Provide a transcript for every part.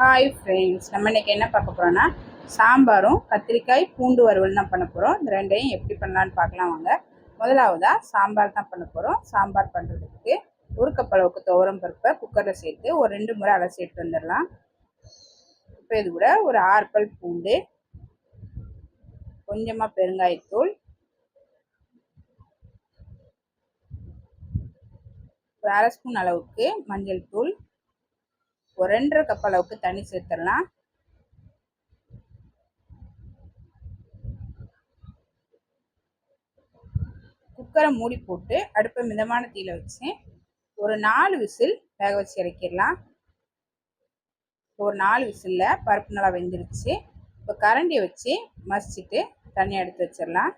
Hi friends நம்ம இன்றைக்கி என்ன பார்க்க போகிறோன்னா சாம்பாரும் கத்திரிக்காய் பூண்டு வறுவல் தான் பண்ண போகிறோம் இந்த ரெண்டையும் எப்படி பண்ணலான்னு பார்க்கலாம் வாங்க. முதலாவதாக சாம்பார் தான் பண்ண போகிறோம் சாம்பார் பண்ணுறதுக்கு ஒரு கப் அளவுக்கு துவரம் பருப்பை குக்கரில் சேர்த்து ஒரு ரெண்டு முறை அலசி எடுத்து வந்துடலாம். இப்போ இது கூட ஒரு ஆறு பூண்டு கொஞ்சமாக பெருங்காயத்தூள் ஒரு அரை ஸ்பூன் அளவுக்கு மஞ்சள் தூள் ஒரு ரெண்டரை கப் அளவுக்கு தண்ணி சேர்த்துடலாம். குக்கரை மூடி போட்டு அடுப்பை மிதமான தீயில வச்சு ஒரு நாலு விசில் வேக வச்சு இறக்கிடலாம். ஒரு நாலு விசிலில் பருப்பு நல்லா வெந்துருச்சு. இப்போ கரண்டியை வச்சு மசிச்சுட்டு தண்ணி எடுத்து வச்சிடலாம்.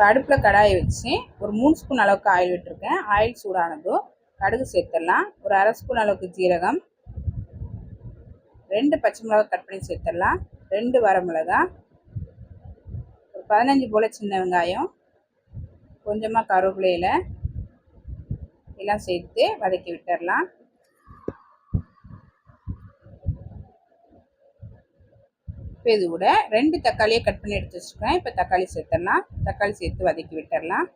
இப்போ அடுப்பில் கடாயை வச்சு ஒரு மூணு ஸ்பூன் அளவுக்கு ஆயில் விட்டுருக்கேன். ஆயில் சூடானதும் கடுகு சேர்த்துடலாம். ஒரு அரை ஸ்பூன் அளவுக்கு ஜீரகம். ரெண்டு பச்சை மிளகா கட் பண்ணி சேர்த்துடலாம். ரெண்டு வரமிளகா ஒரு பதினஞ்சு போல் சின்ன வெங்காயம். கொஞ்சமாக கருவேப்பிலையில் எல்லாம் சேர்த்து வதக்கி விட்டுடலாம். இப்போ இது கூட ரெண்டு தக்காளியை கட் பண்ணி எடுத்து வச்சுருக்கேன் இப்போ தக்காளி சேர்த்துடலாம். தக்காளி சேர்த்து வதக்கி விட்டுடலாம்.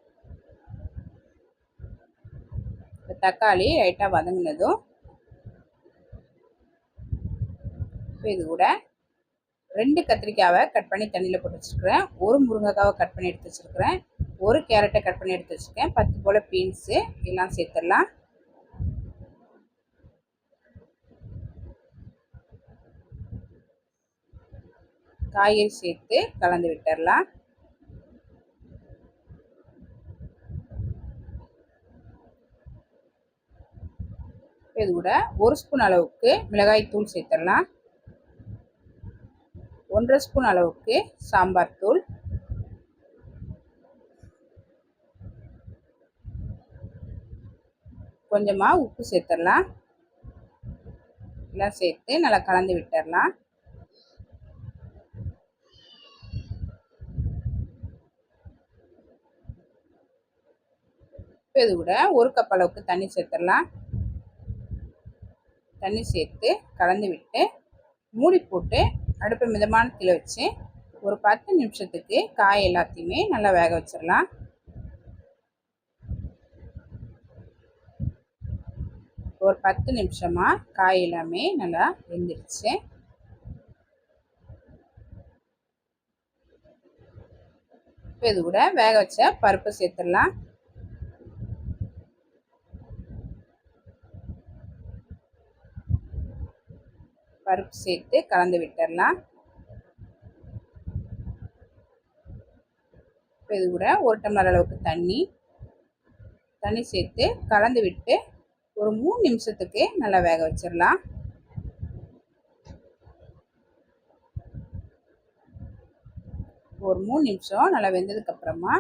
இப்போ தக்காளி லைட்டாக வதங்கினதும் இப்போ இது கூட ரெண்டு கத்திரிக்காவை கட் பண்ணி தண்ணியில் போட்டு வச்சுருக்கிறேன் ஒரு முருங்கைக்காவை கட் பண்ணி எடுத்து வச்சுருக்கிறேன். ஒரு கேரட்டை கட் பண்ணி எடுத்து வச்சுருக்கேன். பத்து போல் பீன்ஸு எல்லாம் சேர்த்துடலாம். காய்கறி சேர்த்து கலந்து விட்டுடலாம் இது கூட ஒரு ஸ்பூன் அளவுக்கு மிளகாய் தூள் சேர்த்துடலாம். ஒன்றரை ஸ்பூன் அளவுக்கு சாம்பார் தூள். கொஞ்சமாக உப்பு சேர்த்துடலாம். எல்லாம் சேர்த்து நல்லா கலந்து விட்டுடலாம். இப்போ இது கூட ஒரு கப் அளவுக்கு தண்ணி சேர்த்துடலாம். தண்ணி சேர்த்து கலந்து விட்டு மூடி போட்டு அடுப்பை மிதமான கீழே வச்சு ஒரு பத்து நிமிஷத்துக்கு காய் எல்லாத்தையுமே நல்லா வேக வச்சிடலாம். ஒரு பத்து நிமிஷமாக காய் எல்லாமே நல்லா வெந்துடுச்சு இப்போ இது கூட வேக வச்ச பருப்பு சேர்த்துடலாம். பருப்பு சேர்த்து கலந்து விட்டுடலாம். இப்போ இது கூட ஒரு டம்ளர் அளவுக்கு தண்ணி. தண்ணி சேர்த்து கலந்து விட்டு ஒரு மூணு நிமிஷத்துக்கு நல்லா வேக வச்சிடலாம். ஒரு மூணு நிமிஷம் நல்லா வெந்ததுக்கப்புறமா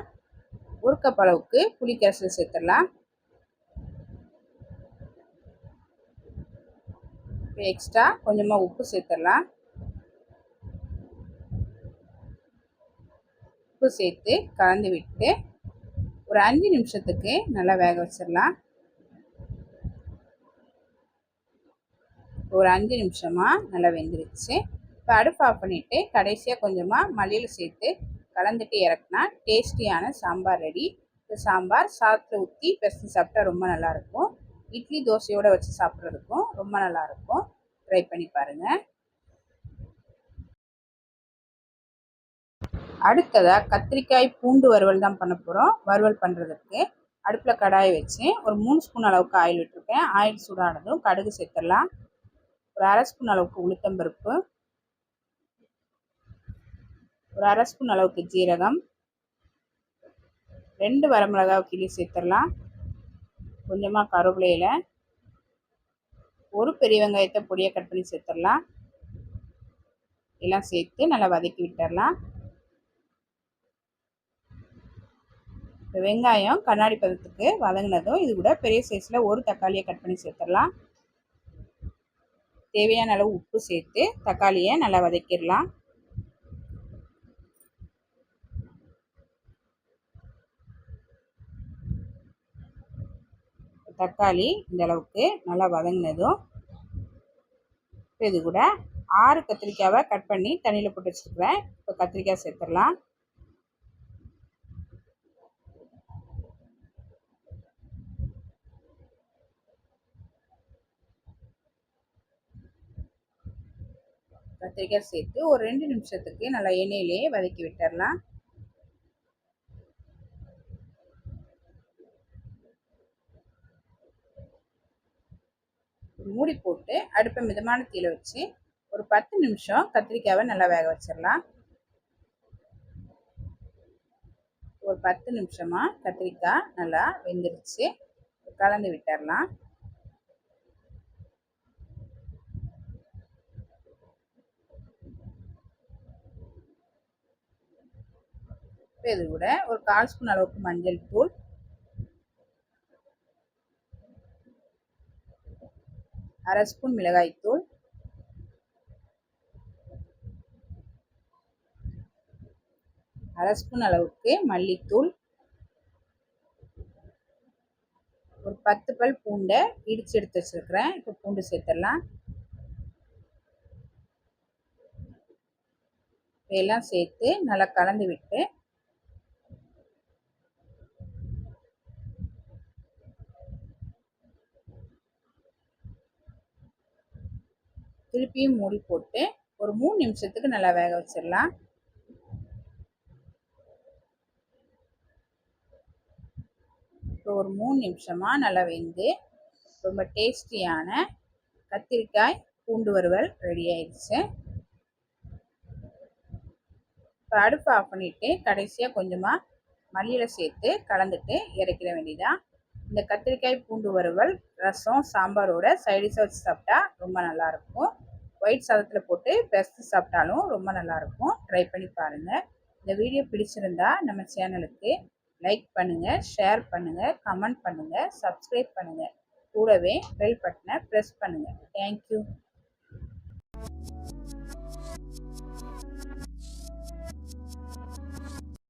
ஒரு கப் அளவுக்கு புளிக்கரைசல் சேர்த்துடலாம். இப்போ எக்ஸ்ட்ரா கொஞ்சமாக உப்பு சேர்த்துடலாம். உப்பு சேர்த்து கலந்து விட்டு ஒரு அஞ்சு நிமிஷத்துக்கு நல்லா வேக வச்சிடலாம். ஒரு அஞ்சு நிமிஷமாக நல்லா வெந்துருச்சு. இப்போ அடுப்பு ஆஃப் பண்ணிவிட்டு கடைசியாக கொஞ்சமாக மல்லியில் சேர்த்து கலந்துட்டு இறக்குனா டேஸ்டியான சாம்பார் ரெடி இந்த சாம்பார் சாதத்தில் ஊற்றி பெசஞ்சு சாப்பிட்டா ரொம்ப நல்லாயிருக்கும் இட்லி தோசையோடு வச்சு சாப்பிட்றதுக்கும் ரொம்ப நல்லாயிருக்கும். ட்ரை பண்ணி பாருங்கள் அடுத்ததாக கத்திரிக்காய் பூண்டு வறுவல் தான் பண்ண போகிறோம் வறுவல் பண்ணுறதுக்கு அடுப்பில் கடாயை வச்சு ஒரு மூணு ஸ்பூன் அளவுக்கு ஆயில் விட்டுருக்கேன். ஆயில் சூடானதும் கடுகு சேர்த்துடலாம். ஒரு அரை ஸ்பூன் அளவுக்கு உளுத்தம்பருப்பு ஒரு அரை ஸ்பூன் அளவுக்கு ஜீரகம். ரெண்டு வரமிளகாய் கிளி சேர்த்துடலாம். கொஞ்சமாக கருவேப்பிலையில் ஒரு பெரிய வெங்காயத்தை பொடியை கட் பண்ணி சேர்த்துடலாம். எல்லாம் சேர்த்து நல்லா வதக்கி விட்டுடலாம். வெங்காயம் கண்ணாடி பதத்துக்கு வதங்கினதும் இது கூட பெரிய சைஸில் ஒரு தக்காளியை கட் பண்ணி சேர்த்துடலாம். தேவையான அளவு உப்பு சேர்த்து தக்காளியை நல்லா வதக்கிடலாம். தக்காளி இந்த அளவுக்கு நல்லா வதங்கினதும் இப்போ இது கூட ஆறு கத்திரிக்காவை கட் பண்ணி தண்ணியில் போட்டு வச்சுருக்குறேன். இப்போ கத்திரிக்காய் சேர்த்துடலாம். கத்திரிக்காய் சேர்த்து ஒரு ரெண்டு நிமிஷத்துக்கு நல்லா எண்ணெயிலேயே வதக்கி விட்டுடலாம். மூடி போட்டு அடுப்பை மிதமான தீயில வச்சு ஒரு பத்து நிமிஷம் கத்திரிக்காவை நல்லா வேக வச்சிடலாம். ஒரு பத்து நிமிஷமா கத்திரிக்காய் நல்லா வெந்துருச்சு. கலந்து விட்டுடலாம். இப்போ இது கூட ஒரு கால் ஸ்பூன் அளவுக்கு மஞ்சள் தூள் அரை ஸ்பூன் மிளகாய்த்தூள் அரை ஸ்பூன் அளவுக்கு மல்லித்தூள். ஒரு பத்து பல் பூண்டை இடித்து எடுத்து வச்சுருக்கிறேன். இப்போ பூண்டு சேர்த்துடலாம். எல்லாம் சேர்த்து நல்லா கலந்து விட்டு திருப்பியும் மூடி போட்டு ஒரு மூணு நிமிஷத்துக்கு நல்லா வேக வச்சிடலாம். இப்போ ஒரு மூணு நிமிஷமாக நல்லா வெந்து ரொம்ப டேஸ்டியான கத்திரிக்காய் பூண்டு வறுவல் ரெடி ஆயிடுச்சு. இப்போ அடுப்பு ஆஃப் பண்ணிவிட்டு கடைசியாக கொஞ்சமாக மல்லியில் சேர்த்து கலந்துட்டு இறக்கிட வேண்டியதான் இந்த கத்திரிக்காய் பூண்டு வறுவல் ரசம் சாம்பாரோட சைடிஷாக வச்சு சாப்பிட்டா ரொம்ப நல்லாயிருக்கும். ஒயிட் சாதத்தில் போட்டு பெஸ்ட்டு சாப்பிட்டாலும் ரொம்ப நல்லாயிருக்கும். ட்ரை பண்ணி பாருங்கள் இந்த வீடியோ பிடிச்சிருந்தா நம்ம சேனலுக்கு லைக் பண்ணுங்கள் ஷேர் பண்ணுங்கள் கமெண்ட் பண்ணுங்கள் சப்ஸ்கிரைப் பண்ணுங்கள் கூடவே பெல் பட்டனை ப்ரெஸ் பண்ணுங்கள் தேங்க்யூ